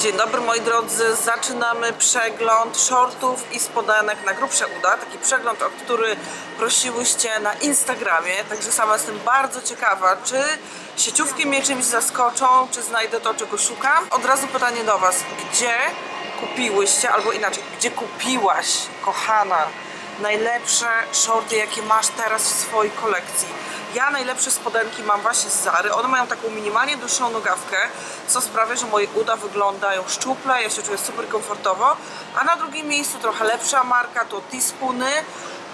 Dzień dobry moi drodzy, zaczynamy przegląd shortów i spodenek na grubsze uda. Taki przegląd, o który prosiłyście na Instagramie, także sama jestem bardzo ciekawa, czy sieciówki mnie czymś zaskoczą, czy znajdę to, czego szukam. Od razu pytanie do Was, gdzie kupiłyście, albo inaczej, gdzie kupiłaś, kochana, najlepsze shorty, jakie masz teraz w swojej kolekcji? Ja najlepsze spodenki mam właśnie z Zary. One mają taką minimalnie dłuższą nogawkę, co sprawia, że moje uda wyglądają szczuple, ja się czuję super komfortowo. A na drugim miejscu trochę lepsza marka to Teaspoony.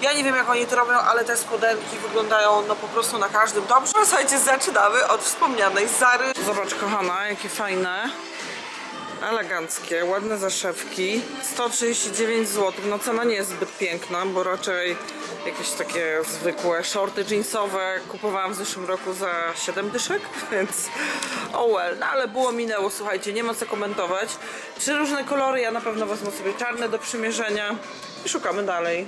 Ja nie wiem jak oni to robią, ale te spodenki wyglądają no po prostu na każdym dobrze. Słuchajcie, zaczynamy od wspomnianej Zary. Zobacz kochana, jakie fajne. Eleganckie, ładne zaszewki. 139 zł. No cena nie jest zbyt piękna, bo raczej jakieś takie zwykłe shorty jeansowe kupowałam w zeszłym roku za 7 dyszek, więc oh well. No ale było minęło, słuchajcie, nie ma co komentować. Trzy różne kolory, ja na pewno wezmę sobie czarne do przymierzenia i szukamy dalej.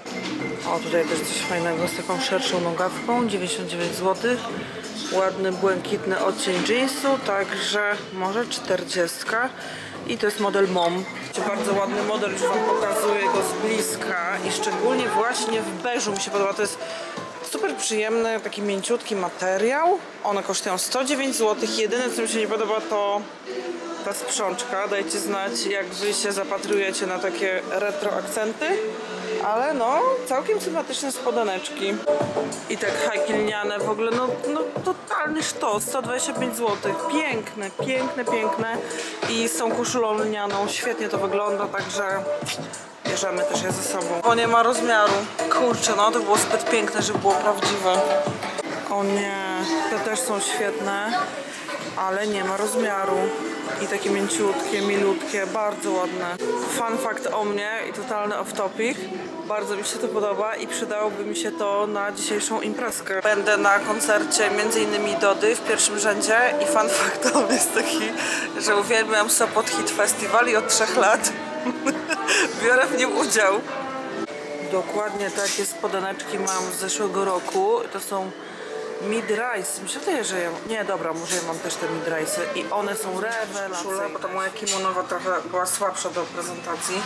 O, tutaj też coś fajnego z taką szerszą nogawką, 99 zł. Ładny, błękitny odcień jeansu, także może 40. I to jest model MOM. Bardzo ładny model, już Wam pokazuję go z bliska i szczególnie właśnie w beżu mi się podoba. To jest super przyjemny, taki mięciutki materiał. One kosztują 109 zł. Jedyne co mi się nie podoba to ta sprzączka. Dajcie znać jak Wy się zapatrujecie na takie retro akcenty. Ale no, całkiem sympatyczne spodeneczki. I tak hajkilniane w ogóle, no, no totalny sztos, 125 zł. Piękne, piękne, piękne. I z tą koszulą lnianą świetnie to wygląda, także bierzemy też je ze sobą. O, nie ma rozmiaru. Kurczę, no to było zbyt piękne, żeby było prawdziwe. O nie, te też są świetne, ale nie ma rozmiaru. I takie mięciutkie, milutkie, bardzo ładne. Fun fact o mnie i totalny off topic. Bardzo mi się to podoba i przydałoby mi się to na dzisiejszą imprezkę. Będę na koncercie m.in. Dody w pierwszym rzędzie i fun fact o mnie jest taki, że uwielbiam Sopot Hit Festival i od trzech lat biorę w nim udział. Dokładnie takie spodeneczki mam z zeszłego roku. To są mid rise. Mi się że ja... Nie, dobra, może ja mam też te mid rise i one są rewelacyjne. Bo ta moja kimonowa trochę była słabsza do prezentacji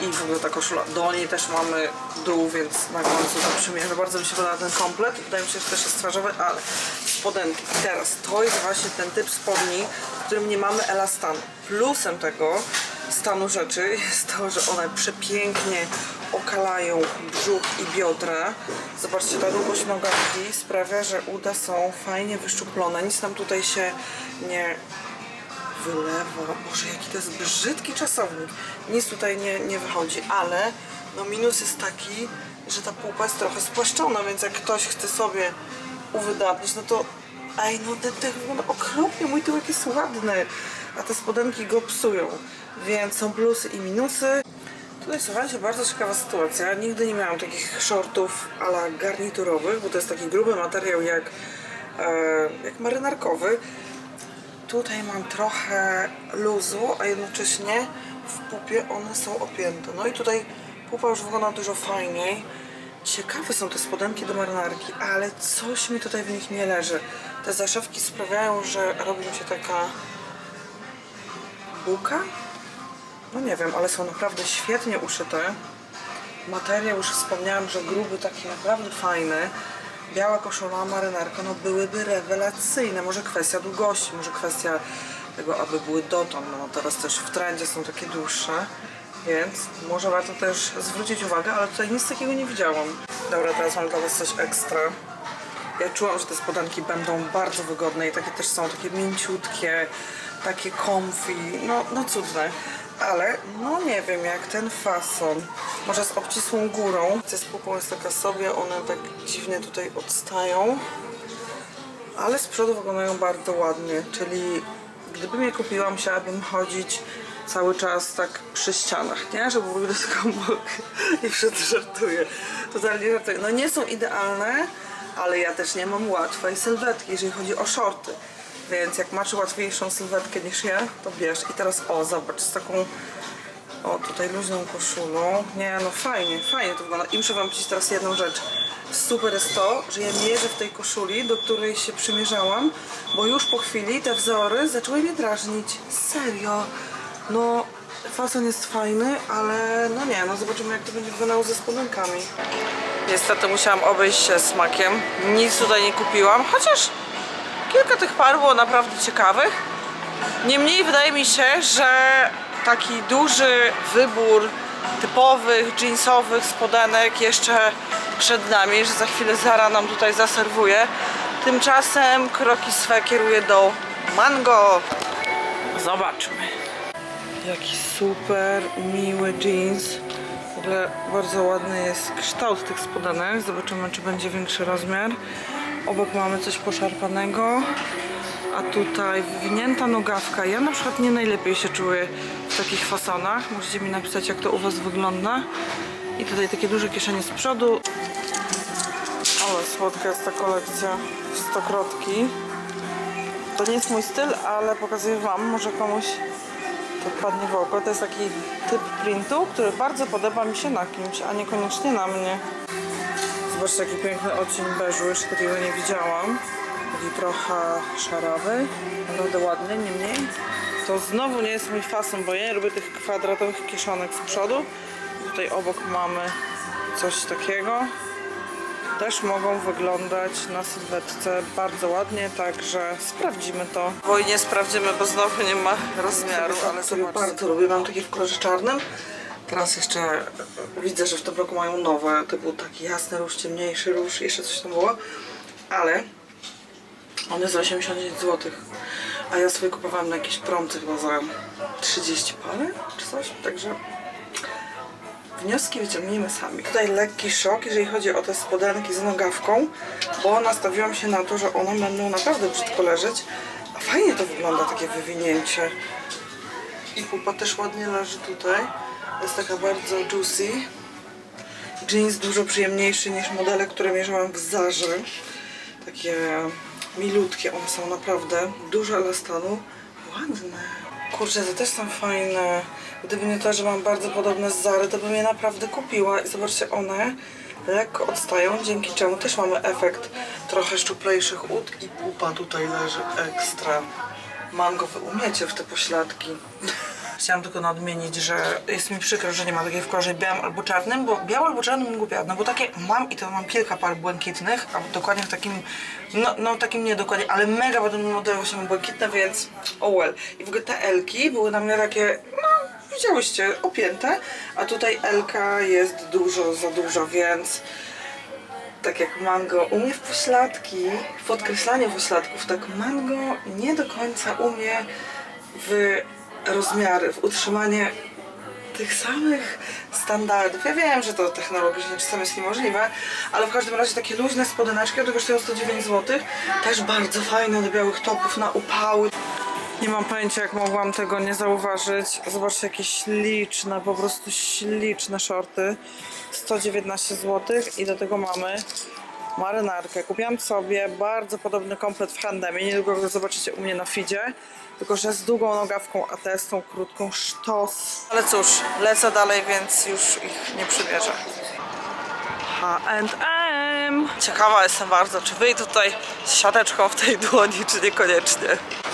i w ogóle ta koszula. Do niej też mamy dół, więc na końcu to przymierzę. Bardzo mi się podoba ten komplet. Wydaje mi się, że też jest twarzowy, ale spodenki. I teraz to jest właśnie ten typ spodni, w którym nie mamy elastanu. Plusem tego stanu rzeczy jest to, że one przepięknie okalają brzuch i biodra. Zobaczcie, ta długość nogawki sprawia, że uda są fajnie wyszczuplone. Nic nam tutaj się nie wylewa. Boże, jaki to jest brzydki czasownik. Nic tutaj nie, nie wychodzi, ale no minus jest taki, że ta pupa jest trochę spłaszczona, więc jak ktoś chce sobie uwydatnić, no to ej, no ten, ten wygląda okropnie, mój tyłek jest ładny, a te spodenki go psują, więc są plusy i minusy. Tutaj słuchajcie, bardzo ciekawa sytuacja. Nigdy nie miałam takich shortów ala garniturowych, bo to jest taki gruby materiał jak, e, jak marynarkowy. Tutaj mam trochę luzu, a jednocześnie w pupie one są opięte. No i tutaj pupa już wygląda dużo fajniej. Ciekawe są te spodenki do marynarki, ale coś mi tutaj w nich nie leży. Te zaszewki sprawiają, że robi mi się taka buka. No nie wiem, ale są naprawdę świetnie uszyte. Materiał już wspomniałam, że gruby, taki naprawdę fajny. Biała koszula, marynarka, no byłyby rewelacyjne. Może kwestia długości, może kwestia tego, aby były dotąd. No teraz też w trendzie są takie dłuższe, więc może warto też zwrócić uwagę, ale tutaj nic takiego nie widziałam. Dobra, teraz mam dla Was coś ekstra. Ja czułam, że te spodenki będą bardzo wygodne i takie też są takie mięciutkie, takie comfy, no, no cudne. Ale no nie wiem, jak ten fason, może z obcisłą górą. Z pupą jest taka sobie, one tak dziwnie tutaj odstają. Ale z przodu wyglądają bardzo ładnie, czyli gdybym je kupiła, musiałabym chodzić cały czas tak przy ścianach, nie? Żeby było widać tylko bok i żartuję. Totalnie żartuję. No nie są idealne, ale ja też nie mam łatwej sylwetki, jeżeli chodzi o shorty. Więc jak masz łatwiejszą sylwetkę niż ja, to bierz. I teraz o, zobacz, z taką o, tutaj luźną koszulą. Nie, no fajnie, fajnie to wygląda. I muszę wam powiedzieć teraz jedną rzecz. Super jest to, że ja mierzę w tej koszuli, do której się przymierzałam, bo już po chwili te wzory zaczęły mnie drażnić. Serio. No, fason jest fajny, ale no nie, no zobaczymy jak to będzie wyglądało ze spodenkami. Niestety musiałam obejść się smakiem. Nic tutaj nie kupiłam, chociaż kilka tych par było naprawdę ciekawych. Niemniej wydaje mi się, że taki duży wybór typowych jeansowych spodenek jeszcze przed nami, że za chwilę Zara nam tutaj zaserwuje. Tymczasem kroki swe kieruję do Mango. Zobaczmy. Jaki super miły jeans. W ogóle bardzo ładny jest kształt tych spodenek. Zobaczymy, czy będzie większy rozmiar. Obok mamy coś poszarpanego. A tutaj wywinięta nogawka. Ja na przykład nie najlepiej się czuję w takich fasonach. Możecie mi napisać, jak to u Was wygląda. I tutaj takie duże kieszenie z przodu. Ale słodka jest ta kolekcja w stokrotki. To nie jest mój styl, ale pokazuję Wam, może komuś to wpadnie w oko. To jest taki typ printu, który bardzo podoba mi się na kimś, a niekoniecznie na mnie. Zobaczcie, jaki piękny odcień beżu, jeszcze takiego nie widziałam. Taki trochę szarawy, naprawdę ładny, niemniej. To znowu nie jest mój fason, bo ja nie lubię tych kwadratowych kieszonek z przodu. Tutaj obok mamy coś takiego. Też mogą wyglądać na sylwetce bardzo ładnie, także sprawdzimy to. Bo nie sprawdzimy, bo znowu nie ma rozmiaru, ale sobie bardzo lubię. Mam takie w kolorze czarnym. Teraz jeszcze widzę, że w tym roku mają nowe. To był taki jasny róż, ciemniejszy róż, jeszcze coś tam było. Ale one za 89 zł. A ja sobie kupowałam na jakiejś promce chyba za 30 parę czy coś. Także wnioski wyciągnijmy sami. Tutaj lekki szok, jeżeli chodzi o te spodenki z nogawką, bo nastawiłam się na to, że one będą naprawdę brzydko leżeć. A fajnie to wygląda, takie wywinięcie. I pupa też ładnie leży tutaj. Jest taka bardzo juicy. Jeans dużo przyjemniejszy niż modele, które mierzyłam w Zarze. Takie milutkie, one są naprawdę dużo elastanu. Ładne. Kurczę, te też są fajne. Gdyby nie to, że mam bardzo podobne z Zary, to bym je naprawdę kupiła. I zobaczcie, one lekko odstają, dzięki czemu też mamy efekt trochę szczuplejszych ud i pupa tutaj leży ekstra. Mango, wy umiecie w te pośladki. Chciałam tylko nadmienić, że jest mi przykro, że nie ma takiej w kolorze białym albo czarnym, bo biały albo czarny bym kupiła, no bo takie mam i to mam kilka par błękitnych, a dokładnie w takim, no, no takim nie dokładnie, ale mega podobnym modelu mam błękitne, więc oh well. I w ogóle te Elki były na mnie takie, no widziałyście, opięte, a tutaj Elka jest dużo za dużo, więc tak jak mango umie w pośladki, w podkreślanie pośladków, tak mango nie do końca umie w rozmiary, w utrzymanie tych samych standardów. Ja wiem, że to technologicznie czasem jest niemożliwe, ale w każdym razie takie luźne spodeneczki, one kosztują 109 zł, też bardzo fajne do białych topów na upały. Nie mam pojęcia, jak mogłam tego nie zauważyć. Zobaczcie, jakie śliczne, po prostu śliczne shorty. 119 zł i do tego mamy marynarkę. Kupiłam sobie bardzo podobny komplet w Handemie. Niedługo go zobaczycie u mnie na feedzie. Tylko, że z długą nogawką, a te z tą krótką sztos. Ale cóż, lecę dalej, więc już ich nie przymierzę. H&M. Ciekawa jestem bardzo, czy wyjdę tutaj z siateczką w tej dłoni, czy niekoniecznie.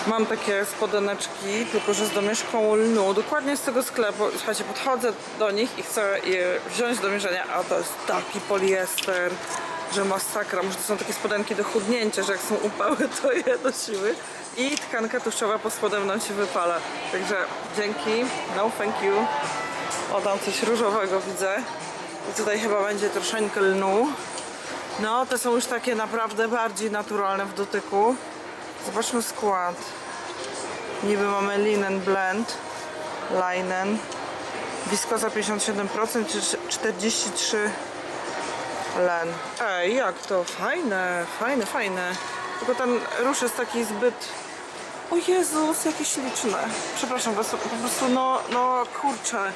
Mam takie spodeneczki, tylko że z domieszką lnu, dokładnie z tego sklepu. Słuchajcie, podchodzę do nich i chcę je wziąć do mierzenia, a to jest taki poliester, że masakra. Może to są takie spodenki do chudnięcia, że jak są upały, to je do siły. I tkanka tłuszczowa pod spodem nam się wypala. Także dzięki, no thank you. O, tam coś różowego widzę. I tutaj chyba będzie troszeczkę lnu. No, te są już takie naprawdę bardziej naturalne w dotyku. Zobaczmy skład. Niby mamy linen blend, linen. Wiskoza 57%, czy 43 len. Ej, jak to? Fajne, fajne, fajne. Tylko ten róż jest taki zbyt... O Jezus, jakie śliczne. Przepraszam was, po prostu no, no kurczę.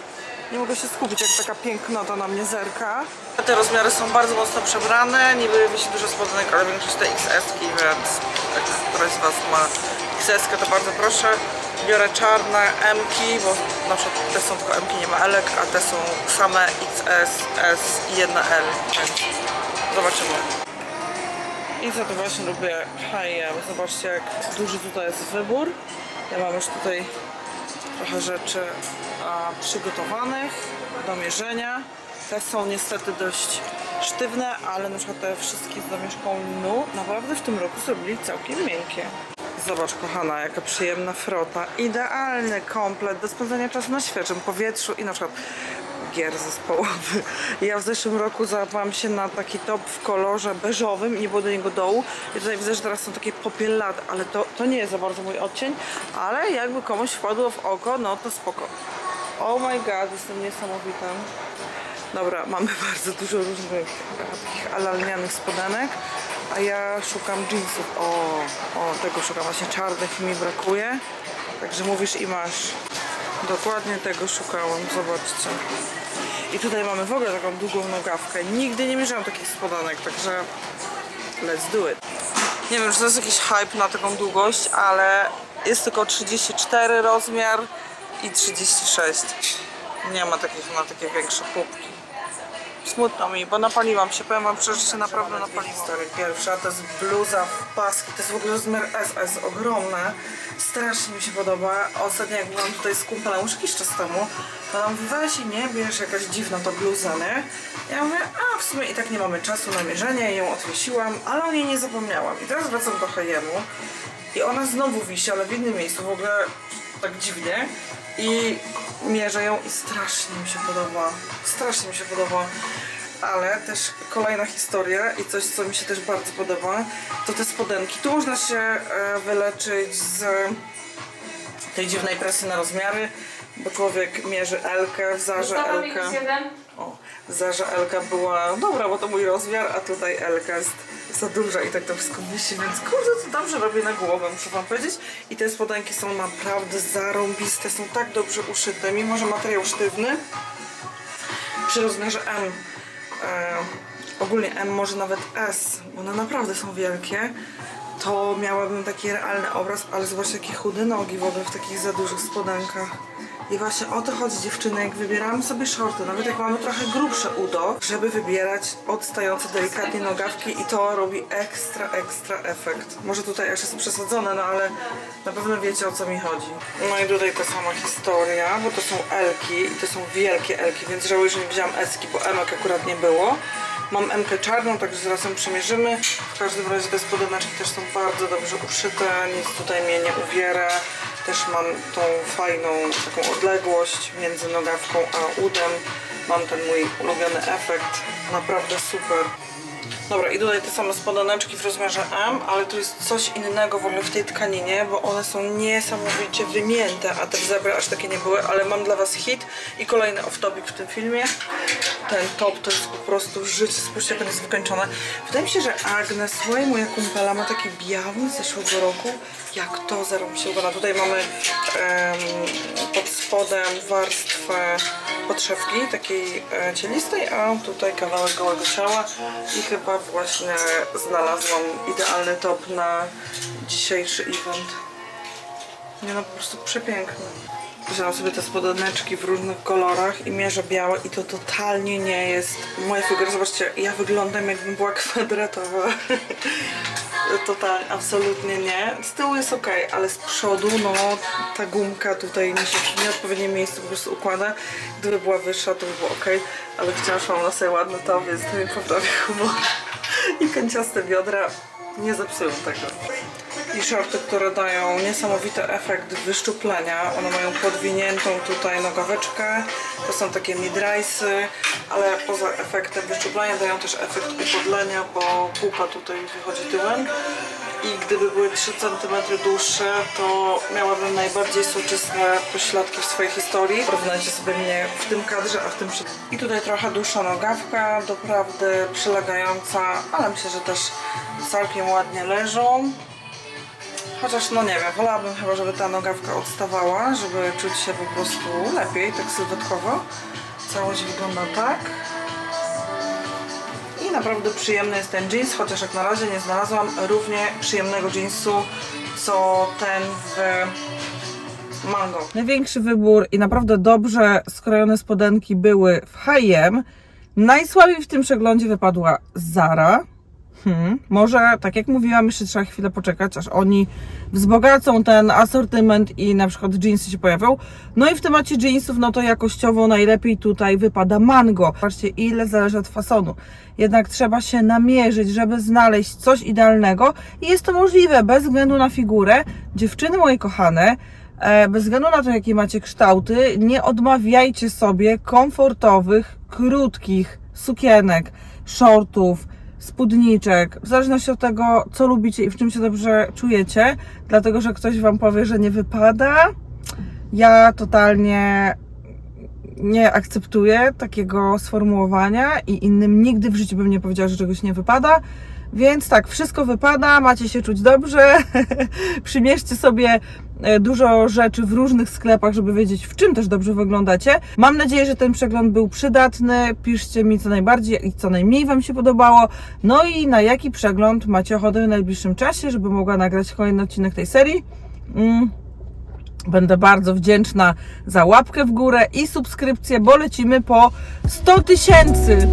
Nie mogę się skupić, jak taka pięknota na mnie zerka. Te rozmiary są bardzo mocno przebrane, niby wisi dużo spodenek, ale większość to XS-ki, więc jak któraś z Was ma XS-kę, to bardzo proszę. Biorę czarne M-ki, bo na przykład te są tylko M-ki, nie ma L, a te są same XS, S i jedna L, więc zobaczymy. I za to właśnie lubię H&M. Zobaczcie, jak duży tutaj jest wybór. Ja mam już tutaj trochę rzeczy a, przygotowanych do mierzenia. Te są niestety dość sztywne, ale na przykład te wszystkie z domieszką lnu naprawdę w tym roku zrobili całkiem miękkie. Zobacz kochana, jaka przyjemna frota. Idealny komplet do spędzania czasu na świeżym powietrzu i na przykład gier zespołowy. Ja w zeszłym roku załapałam się na taki top w kolorze beżowym i nie było do niego dołu. I tutaj widzę, że teraz są takie popielate, ale to, to nie jest za bardzo mój odcień, ale jakby komuś wpadło w oko, no to spoko. Oh my god, jestem niesamowita. Dobra, mamy bardzo dużo różnych takich alalnianych spodenek, a ja szukam jeansów. O, o, tego szukam właśnie czarnych mi brakuje. Także mówisz i masz. Dokładnie tego szukałam, zobaczcie. I tutaj mamy w ogóle taką długą nogawkę. Nigdy nie mierzyłam takich spodanek, także let's do it. Nie wiem, czy to jest jakiś hype na taką długość, ale jest tylko 34 rozmiar i 36. Nie ma takich na takie większe pupki. Smutno mi, bo napaliłam się, powiem wam szczerze, że się naprawdę napaliłam. Stary pierwsza, to jest bluza w paski, to jest w ogóle rozmiar SS, ogromne. Strasznie mi się podoba. Ostatnio jak byłam tutaj z kumplem już jakiś czas temu, to nam weź i nie bierz jakaś dziwna to bluza, nie? Ja mówię, a w sumie i tak nie mamy czasu na mierzenie, ją odwiesiłam, ale o niej nie zapomniałam. I teraz wracam do H&M i ona znowu wisi, ale w innym miejscu, w ogóle tak dziwnie. I mierzę ją i strasznie mi się podoba. Strasznie mi się podoba. Ale też kolejna historia i coś, co mi się też bardzo podoba, to te spodenki. Tu można się e, wyleczyć z tej dziwnej presji na rozmiary, bo człowiek mierzy Elkę, w zarze jeden. O, Zarza Elka była dobra, bo to mój rozmiar, a tutaj Elka jest za duża i tak to wszystko wisi, więc kurde, to dobrze robię na głowę, muszę wam powiedzieć. I te spodenki są naprawdę zarąbiste, są tak dobrze uszyte, mimo że materiał sztywny. Przy rozmiarze M, e, ogólnie M, może nawet S, bo one naprawdę są wielkie, to miałabym taki realny obraz, ale zobaczcie jakie chude nogi w ogóle w takich za dużych spodenkach. I właśnie o to chodzi dziewczyny, jak wybieramy sobie shorty, nawet jak mamy trochę grubsze udo, żeby wybierać odstające delikatnie nogawki i to robi ekstra, ekstra efekt. Może tutaj aż jest przesadzone, no ale na pewno wiecie o co mi chodzi. No i tutaj ta sama historia, bo to są Elki i to są wielkie Elki, więc żałuję, że nie wzięłam Eski, bo Emek akurat nie było. Mam MK czarną, także zaraz ją przymierzymy. W każdym razie te spodeneczki też są bardzo dobrze uszyte, nic tutaj mnie nie uwiera. Też mam tą fajną taką odległość między nogawką a udem. Mam ten mój ulubiony efekt. Naprawdę super. Dobra, i tutaj te same spodeneczki w rozmiarze M, ale tu jest coś innego w ogóle w tej tkaninie, bo one są niesamowicie wymięte, a te w zebra aż takie nie były, ale mam dla was hit i kolejny off-topic w tym filmie. Ten top to jest po prostu życie, spójrzcie jak on jest wykończone. Wydaje mi się, że Agnes, słuchaj, moja kumpela ma taki biały z zeszłego roku, jak to zero mi się. Tutaj mamy pod spodem warstwę podszewki, takiej e, cielistej, a tutaj kawałek gołego ciała i chyba właśnie znalazłam idealny top na dzisiejszy event. Nie no, po prostu przepiękny. Wziąłam sobie te spodeneczki w różnych kolorach i mierzę białe i to totalnie nie jest moja figura. Zobaczcie, ja wyglądam jakbym była kwadratowa. Totalnie, absolutnie nie. Z tyłu jest ok, ale z przodu, no ta gumka tutaj mi się w nieodpowiednim miejscu po prostu układa. Gdyby była wyższa, to by było ok, ale wciąż mam na sobie ładny top, więc to mi poprawia humor. I kęciaste biodra nie zepsują tego. I shorty, które dają niesamowity efekt wyszczuplenia. One mają podwiniętą tutaj nogaweczkę. To są takie mid-rice'y, ale poza efektem wyszczuplenia dają też efekt upodlenia, bo pupa tutaj wychodzi tyłem. I gdyby były 3 cm dłuższe, to miałabym najbardziej soczyste pośladki w swojej historii. Porównajcie sobie mnie w tym kadrze, a w tym przed. I tutaj trochę dłuższa nogawka, doprawdy przylegająca, ale myślę, że też całkiem ładnie leżą. Chociaż no nie wiem, wolałabym chyba, żeby ta nogawka odstawała, żeby czuć się po prostu lepiej, tak sylwetkowo. Całość wygląda tak. I naprawdę przyjemny jest ten jeans, chociaż jak na razie nie znalazłam równie przyjemnego jeansu, co ten w mango. Największy wybór i naprawdę dobrze skrojone spodenki były w H&M. Najsłabiej w tym przeglądzie wypadła Zara. Hmm, może, tak jak mówiłam, jeszcze trzeba chwilę poczekać, aż oni wzbogacą ten asortyment i na przykład jeansy się pojawią. No i w temacie jeansów, no to jakościowo najlepiej tutaj wypada mango. Patrzcie, ile zależy od fasonu. Jednak trzeba się namierzyć, żeby znaleźć coś idealnego i jest to możliwe bez względu na figurę. Dziewczyny moje kochane, e, bez względu na to, jakie macie kształty, nie odmawiajcie sobie komfortowych, krótkich sukienek, shortów, spódniczek, w zależności od tego, co lubicie i w czym się dobrze czujecie, dlatego że ktoś Wam powie, że nie wypada. Ja totalnie nie akceptuję takiego sformułowania i innym nigdy w życiu bym nie powiedziała, że czegoś nie wypada. Więc tak, wszystko wypada, macie się czuć dobrze. Przymierzcie sobie e, dużo rzeczy w różnych sklepach, żeby wiedzieć, w czym też dobrze wyglądacie. Mam nadzieję, że ten przegląd był przydatny. Piszcie mi co najbardziej i co najmniej Wam się podobało. No i na jaki przegląd macie ochotę w najbliższym czasie, żeby mogła nagrać kolejny odcinek tej serii. Mm. Będę bardzo wdzięczna za łapkę w górę i subskrypcję, bo lecimy po 100 tysięcy.